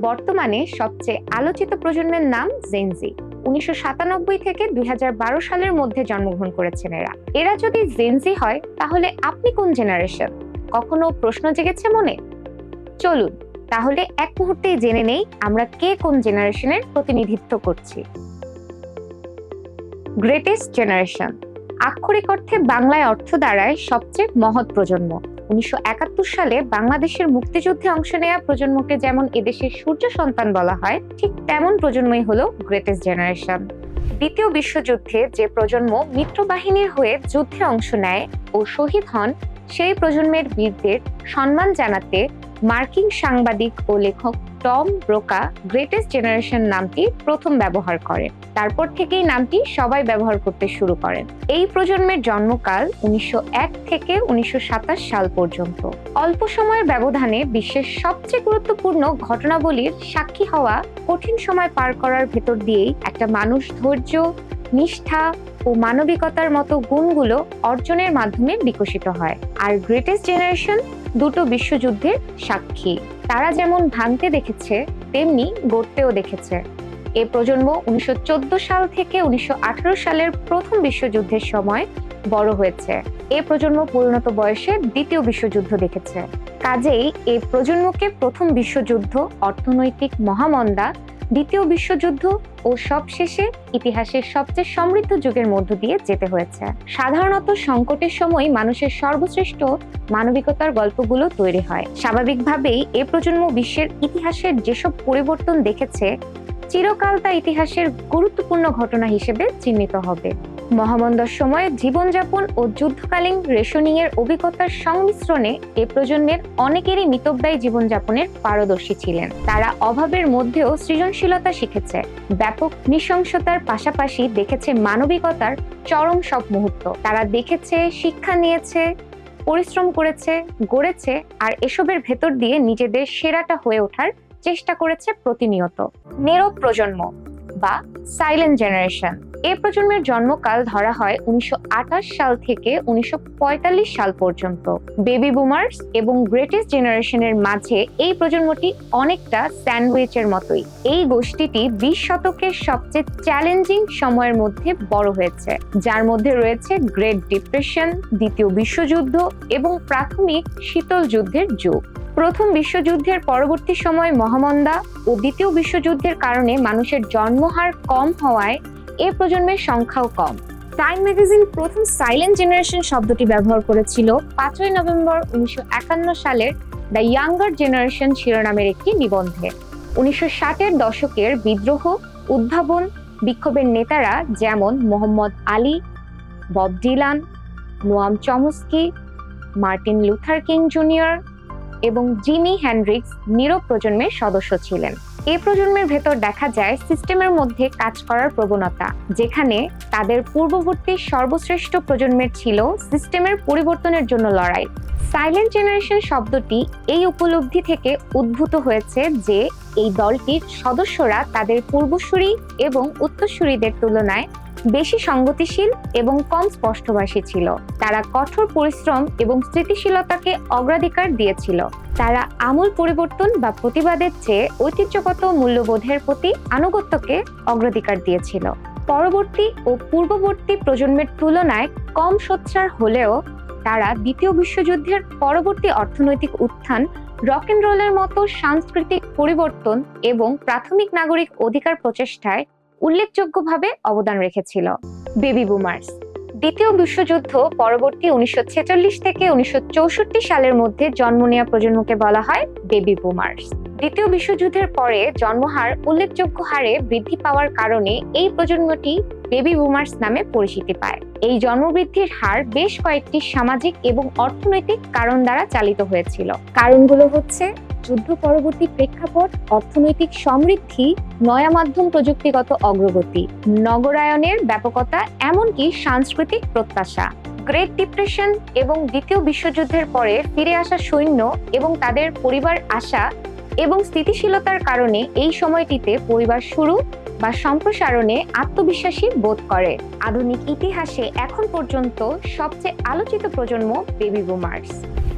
বর্তমানে সবচেয়ে আলোচিত প্রজন্মের নাম জেনজি উনিশশো সাতানব্বই থেকে দুই সালের মধ্যে জন্মগ্রহণ করেছেন এরা। এরা যদি জেনজি হয়, তাহলে আপনি কোন জেনারেশন কখনো প্রশ্ন জেগেছে মনে? চলুন, তাহলে এক মুহূর্তেই জেনে নেই আমরা কে কোন জেনারেশনের প্রতিনিধিত্ব করছি। গ্রেটেস্ট জেনারেশন আক্ষরিক অর্থে বাংলায় অর্থ দ্বারায় সবচেয়ে মহৎ প্রজন্ম। উনিশশো একাত্তর সালে বাংলাদেশের মুক্তিযুদ্ধে অংশ নেওয়া প্রজন্মকে যেমন এদেশের সূর্য সন্তান বলা হয়, ঠিক তেমন প্রজন্মই হলো গ্রেটেস্ট জেনারেশন দ্বিতীয় বিশ্বযুদ্ধে যে প্রজন্ম মিত্রবাহিনীর হয়ে যুদ্ধে অংশ নেয় ও শহীদ হন, সেই প্রজন্মের বীরদের সম্মান জানাতে মার্কিন সাংবাদিক ও লেখক টম ব্রোকা গ্রেটেস্ট জেনারেশন নামটি প্রথম ব্যবহার করেন। তারপর থেকেই নামটি সবাই ব্যবহার করতে শুরু করেন। এই প্রজন্মের জন্মকাল উনিশশো এক থেকে উনিশশো সাতাশ সাল পর্যন্ত। অল্প সময়ের ব্যবধানে বিশ্বের সবচেয়ে গুরুত্বপূর্ণ ঘটনাবলীর সাক্ষী হওয়া কঠিন সময় পার করার ভেতর দিয়েই একটা মানুষ ধৈর্য, নিষ্ঠা ও মানবিকতার মতো গুণগুলো অর্জনের মাধ্যমে বিকশিত হয়। আর গ্রেটেস্ট জেনারেশন দুটো বিশ্বযুদ্ধের সাক্ষী। তারা যেমন ভাঙতে দেখেছে, তেমনি গড়তেও দেখেছে। এ প্রজন্ম উনিশশো চোদ্দ সাল থেকে উনিশশো আঠারো সালের প্রথম বিশ্বযুদ্ধের সময় বড় হয়েছে। এ প্রজন্ম পরিণত বয়সে দ্বিতীয় বিশ্বযুদ্ধ দেখেছে। কাজেই এই প্রজন্মকে প্রথম বিশ্বযুদ্ধ, অর্থনৈতিক মহামন্দা, দ্বিতীয় বিশ্বযুদ্ধ ও সবশেষে ইতিহাসের সবচেয়ে সমৃদ্ধ যুগের মধ্য দিয়ে যেতে হয়েছে। সাধারণত সংকটের সময় মানুষের সর্বশ্রেষ্ঠ মানবিকতার গল্পগুলো তৈরি হয়। স্বাভাবিকভাবেই এ প্রজন্ম বিশ্বের ইতিহাসের যেসব পরিবর্তন দেখেছে, চিরকাল তা ইতিহাসের গুরুত্বপূর্ণ ঘটনা হিসেবে চিহ্নিত হবে। মহামন্দার সময়ে জীবনযাপন ও যুদ্ধকালীন রেশনিং এর অভিজ্ঞতার সংমিশ্রণে এ প্রজন্মের অনেকেরই মিতব্যয়ী জীবনযাপনের পারদর্শী ছিলেন। তারা অভাবের মধ্যেও সৃজনশীলতা শিখেছে। ব্যাপক নৃশংসতার পাশাপাশি দেখেছে মানবিকতার চরম সব মুহূর্ত। তারা দেখেছে, শিক্ষা নিয়েছে, পরিশ্রম করেছে, গড়েছে আর এসবের ভেতর দিয়ে নিজেদের সেরাটা হয়ে ওঠার চেষ্টা করেছে প্রতিনিয়ত। নীরব প্রজন্ম বা সাইলেন্ট জেনারেশন এ প্রজন্মের জন্মকাল ধরা হয় উনিশশো আঠাশ সাল থেকে উনিশশো পঁয়তাল্লিশ সাল পর্যন্ত। বেবি বুমার্স এবং গ্রেটেস্ট জেনারেশনের মাঝে এই প্রজন্মটি অনেকটা স্যান্ডউইচের মতোই। এই গোষ্ঠীটি বিশ শতকের সবচেয়ে চ্যালেঞ্জিং সময়ের মধ্যে বড় হয়েছে। যার মধ্যে রয়েছে গ্রেট ডিপ্রেশন দ্বিতীয় বিশ্বযুদ্ধ এবং প্রাথমিক শীতল যুদ্ধের যুগ। প্রথম বিশ্বযুদ্ধের পরবর্তী সময় মহামন্দা ও দ্বিতীয় বিশ্বযুদ্ধের কারণে মানুষের জন্মহার কম হওয়ায় এ প্রজন্মের সংখ্যাও কম। টাইম ম্যাগাজিন প্রথম সাইলেন্ট জেনারেশন শব্দটি ব্যবহার করেছিল পাঁচই নভেম্বর উনিশশো একান্ন সালের দ্য ইয়াঙ্গার জেনারেশন শিরোনামের একটি নিবন্ধে। উনিশশো ষাটের দশকের বিদ্রোহ, উদ্ভাবন, বিক্ষোভের নেতারা যেমন Muhammad Ali, Bob Dylan, Noam Chomsky, Martin Luther King junior এবং জিমি হ্যান্ড্রিক্স নীরব প্রজন্মের সদস্য ছিলেন। এই প্রজন্মের ভেতর দেখা যায় সিস্টেমের মধ্যে কাজ করার প্রবণতা, যেখানে তাদের পূর্ববর্তী সর্বশ্রেষ্ঠ প্রজন্মের ছিল সিস্টেমের পরিবর্তনের জন্য লড়াই। সাইলেন্ট জেনারেশন শব্দটি এই উপলব্ধি থেকে উদ্ভূত হয়েছে যে এই দলটির সদস্যরা তাদের পূর্বসূরি এবং উত্তরসূরিদের তুলনায় বেশি সংগতিশীল এবং কম স্পষ্টভাষী ছিল। তারা কঠোর পরিশ্রম এবং স্থিতিশীলতাকে অগ্রাধিকার দিয়েছিল। তারা আমূল পরিবর্তন বা প্রতিবাদের চেয়ে ঐতিহ্যগত মূল্যবোধের প্রতি আনুগত্যকে অগ্রাধিকার দিয়েছিল। পরবর্তী ও পূর্ববর্তী প্রজন্মের তুলনায় কম সোচ্চার হলেও তারা দ্বিতীয় বিশ্বযুদ্ধের পরবর্তী অর্থনৈতিক উত্থান রক রোলের মতো সাংস্কৃতিক পরিবর্তন এবং প্রাথমিক নাগরিক অধিকার প্রচেষ্টায় উল্লেখযোগ্যভাবে অবদান রেখেছিল। বেবি বুমার্স দ্বিতীয় বিশ্বযুদ্ধ পরবর্তী উনিশশো ছেচল্লিশ থেকে উনিশশো চৌষট্টি সালের মধ্যে জন্ম নেওয়া প্রজন্মকে বলা হয় বেবি বুমার্স দ্বিতীয় বিশ্বযুদ্ধের পরে জন্মহার উল্লেখযোগ্য হারে বৃদ্ধি পাওয়ার কারণে এই প্রজন্মটি বেবি বুমার্স নামে পরিচিতি পায়। এই জন্মবৃদ্ধির হার বেশ কয়েকটি সামাজিক এবং অর্থনৈতিক কারণ দ্বারা চালিত হয়েছিল। কারণগুলো হচ্ছে, যুদ্ধ পরবর্তী প্রেক্ষাপট, অর্থনৈতিক সমৃদ্ধি, নয়া মাধ্যম প্রযুক্তিগত অগ্রগতি, নগরায়নের ব্যাপকতা, এমনকি সাংস্কৃতিক প্রত্যাশা। গ্রেট ডিপ্রেশন এবং দ্বিতীয় বিশ্বযুদ্ধের পরে ফিরে আসা সৈন্য এবং তাদের পরিবার আসা এবং স্থিতিশীলতার কারণে এই সময়টিতে পরিবার শুরু বা সম্প্রসারণে আত্মবিশ্বাসী বোধ করে। আধুনিক ইতিহাসে এখন পর্যন্ত সবচেয়ে আলোচিত প্রজন্ম বেবি বুমার্স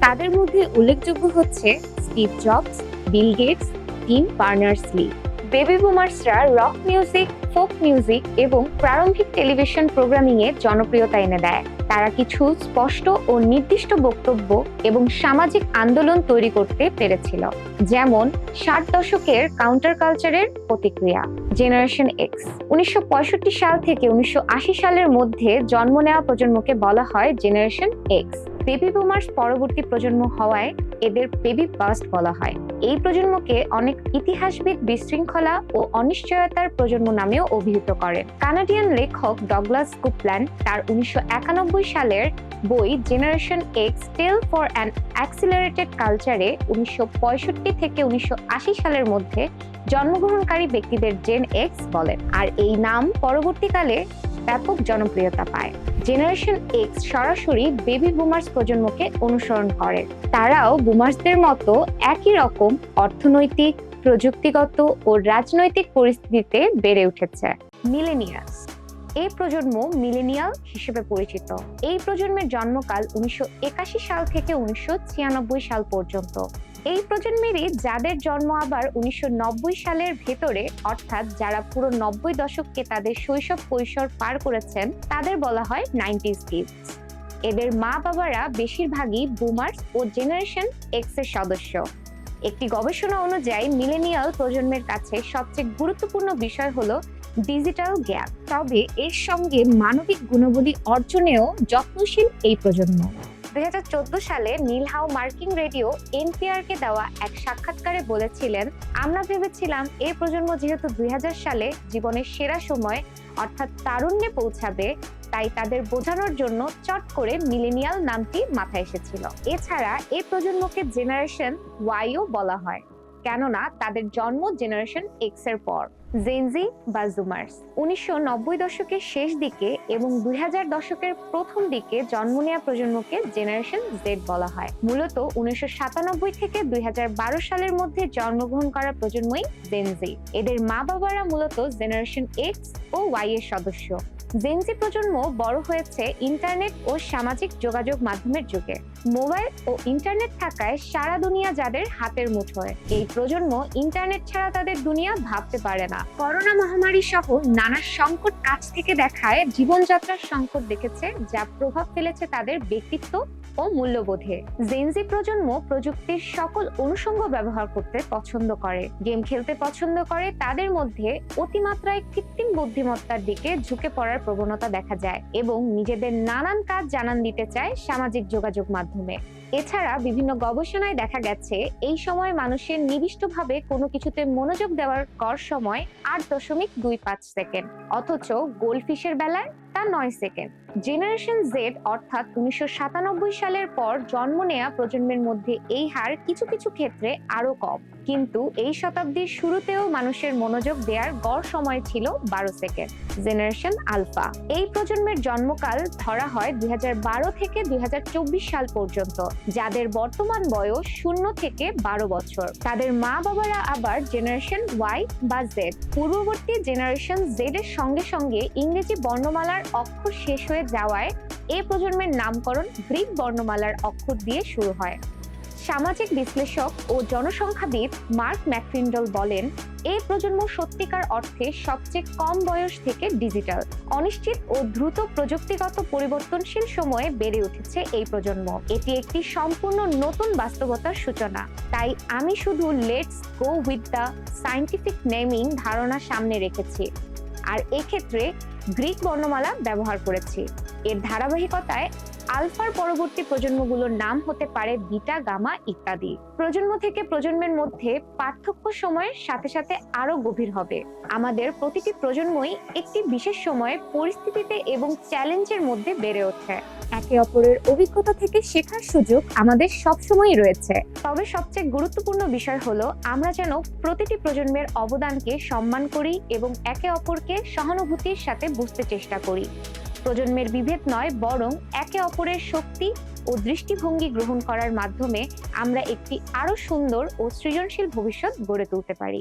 তাদের মধ্যে উল্লেখযোগ্য হচ্ছে Steve Jobs, Bill Gates, Tim Berners Lee baby বুমার্সরা rock music folk music এবং প্রারম্ভিক টেলিভিশন প্রোগ্রামিং এ জনপ্রিয়তা এনে দেয়। তারা কিছু স্পষ্ট ও নির্দিষ্ট বক্তব্য এবং সামাজিক আন্দোলন তৈরি করতে পেরেছিল। যেমন, ষাট দশকের কাউন্টার কালচারের প্রতিক্রিয়া। জেনারেশন এক্স উনিশশো পঁয়ষট্টি সাল থেকে উনিশশো আশি সালের মধ্যে জন্ম নেওয়া প্রজন্মকে বলা হয় জেনারেশন এক্স বেবি বুমার্স পরবর্তী প্রজন্ম হওয়ায় এদের বেবি বাস্ট বলা হয়। এই প্রজন্মকে অনেক ইতিহাসবিদ বিশৃঙ্খলা ও অনিশ্চয়তার প্রজন্ম নামেও অভিহিত করেন কানাডিয়ান লেখক ডগলাস কুপল্যান্ড তার উনিশশো একানব্বই সালের বই generation X tale for an accelerated কালচারে উনিশশো পঁয়ষট্টি থেকে উনিশশো আশি সালের মধ্যে জন্মগ্রহণকারী ব্যক্তিদের জেন এক্স বলেন। আর এই নাম পরবর্তীকালে ব্যাপক জনপ্রিয়তা পায়। জেনারেশন এক্স সরাসরি বেবি বুমার্স প্রজন্মকে অনুসরণ করে। তারাও বুমার্সদের মতো একই রকম অর্থনৈতিক, প্রযুক্তিগত ও রাজনৈতিক পরিস্থিতিতে বেড়ে উঠেছে। মিলেনিয়াস এই প্রজন্ম মিলেনিয়াল হিসেবে পরিচিত। এই প্রজন্মের জন্মকাল উনিশশো একাশি সাল থেকে উনিশশো ছিয়ানব্বই সাল পর্যন্ত। এই প্রজন্মেরই যাদের জন্ম আবার উনিশশো নব্বই সালের ভেতরে, অর্থাৎ যারা পুরো নব্বই দশককে তাদের শৈশব কৈশোর পার করেছেন, তাদের বলা হয় নাইনটিস কিডস। এদের মা বাবারা বেশিরভাগই বুমার্স ও জেনারেশন এক্সের সদস্য। একটি গবেষণা অনুযায়ী মিলেনিয়াল প্রজন্মের কাছে সবচেয়ে গুরুত্বপূর্ণ বিষয় হলো ডিজিটাল গ্যাপ তবে এর সঙ্গে মানবিক গুণাবলী অর্জনেও যত্নশীল এই প্রজন্ম। দুই সালে নীলহাও মার্কিং রেডিও এনপিআর কে দেওয়া এক সাক্ষাৎকারে বলেছিলেন, আমরা ভেবেছিলাম এ প্রজন্ম যেহেতু দুই হাজার সালে জীবনের সেরা সময়, অর্থাৎ তারুণ্যে পৌঁছাবে, তাই তাদের বোঝানোর জন্য চট করে মিলেনিয়াল নামটি মাথায় এসেছিল। এছাড়া এ প্রজন্মকে জেনারেশন ওয়াইও বলা হয়, কেননা তাদের জন্ম জেনারেশন এক্সের পর। জেনজি বা জুমার্স উনিশশো নব্বই দশকের শেষ দিকে এবং দুই দশকের প্রথম দিকে জন্ম নেওয়া প্রজন্মকে জেনারেশন জেড বলা হয়। মূলত উনিশশো সাতানব্বই থেকে দুই হাজার বারো সালের মধ্যে জন্মগ্রহণ করা প্রজন্মই জেনজি এদের মা বাবারা মূলত জেনারেশন এক্স ও ওয়াই এর সদস্য। জেনজি প্রজন্ম বড় হয়েছে ইন্টারনেট ও সামাজিক যোগাযোগ মাধ্যমের যুগে। মোবাইল ও ইন্টারনেট থাকায় সারা দুনিয়া যাদের হাতের মুঠোয়। এই প্রজন্ম ইন্টারনেট ছাড়া তাদের দুনিয়া ভাবতে পারে না। করোনা মহামারী সহ নানা সংকট কাছ থেকে দেখায় জীবনযাত্রার সংকট দেখেছে, যা প্রভাব ফেলেছে তাদের ব্যক্তিত্ব ও মূল্যবোধে। জেনজি প্রজন্ম প্রযুক্তির সকল অনুষঙ্গ ব্যবহার করতে পছন্দ করে। গেম খেলতে পছন্দ করে, তাদের মধ্যে অতিমাত্রায় কৃত্রিম বুদ্ধিমত্তার দিকে ঝুঁকে পড়ার প্রবণতা দেখা যায় এবং নিজেদের নানান কাজ জানান দিতে চায় সামাজিক যোগাযোগ মাধ্যমে। এছাড়া বিভিন্ন গবেষণায় দেখা গেছে, এই সময় মানুষের নিবিষ্টভাবে কোনো কিছুতে মনোযোগ দেওয়ার কর সময় আট দশমিক দুই পাঁচ সেকেন্ড। অথচ গোল্ডফিশের বেলায় তা নয় সেকেন্ড। জেনারেশন জেড অর্থাৎ উনিশশো সাতানব্বই সালের পর জন্ম নেয়া প্রজন্মের মধ্যে এই হার কিছু কিছু ক্ষেত্রে আরও কম। কিন্তু এই শতাব্দীর শুরুতেও মানুষের মনোযোগ দেওয়ার গড় সময় ছিল বারো সেকেন্ড, জেনারেশন আলফা। এই প্রজন্মের জন্মকাল ধরা হয় দুই থেকে দুই সাল পর্যন্ত, যাদের বর্তমান বয়স শূন্য থেকে বারো বছর। তাদের মা বাবারা আবার জেনারেশন ওয়াই বা জেড। পূর্ববর্তী জেনারেশন জেড এর সঙ্গে সঙ্গে ইংরেজি বর্ণমালার অক্ষর শেষ হয়ে যাওয়ায় এ প্রজন্মের নামকরণ গ্রিক বর্ণমালার অক্ষর দিয়ে শুরু হয়। সামাজিক বিশ্লেষক ও জনসংখ্যাবিদ মার্ক ম্যাকফিন্ডল বলেন, এই প্রজন্ম সত্যিকার অর্থে সবচেয়ে কম বয়স থেকে ডিজিটাল। অনিশ্চিত ও দ্রুত প্রযুক্তিগত পরিবর্তনশীল সময়ে বেড়ে উঠেছে এই প্রজন্ম। এটি একটি সম্পূর্ণ নতুন বাস্তবতার সূচনা। তাই আমি শুধু let's go with the scientific naming ধারণা সামনে রেখেছি। আর এক্ষেত্রে গ্রিক বর্ণমালা ব্যবহার করেছি। এর ধারাবাহিকতায় আলফার পরবর্তী প্রজন্মগুলোর নাম হতে পারে বিটা গামা ইত্যাদি। প্রজন্ম থেকে প্রজন্মের মধ্যে পার্থক্য সময়ের সাথে সাথে আরও গভীর হবে। আমাদের প্রতিটি প্রজন্মই একটি বিশেষ সময়ে পরিস্থিতিতে এবং চ্যালেঞ্জের মধ্যে বেড়ে ওঠে। একে অপরের অভিজ্ঞতা থেকে শেখার সুযোগ আমাদের সবসময়ই রয়েছে। তবে সবচেয়ে গুরুত্বপূর্ণ বিষয় হলো আমরা যেন প্রতিটি প্রজন্মের অবদানকে সম্মান করি এবং একে অপরকে সহানুভূতির সাথে বুঝতে চেষ্টা করি। প্রজন্মের বিভেদ নয়, বরং একে অপরের শক্তি ও দৃষ্টিভঙ্গি গ্রহণ করার মাধ্যমে আমরা একটি আরও সুন্দর ও সৃজনশীল ভবিষ্যৎ গড়ে তুলতে পারি।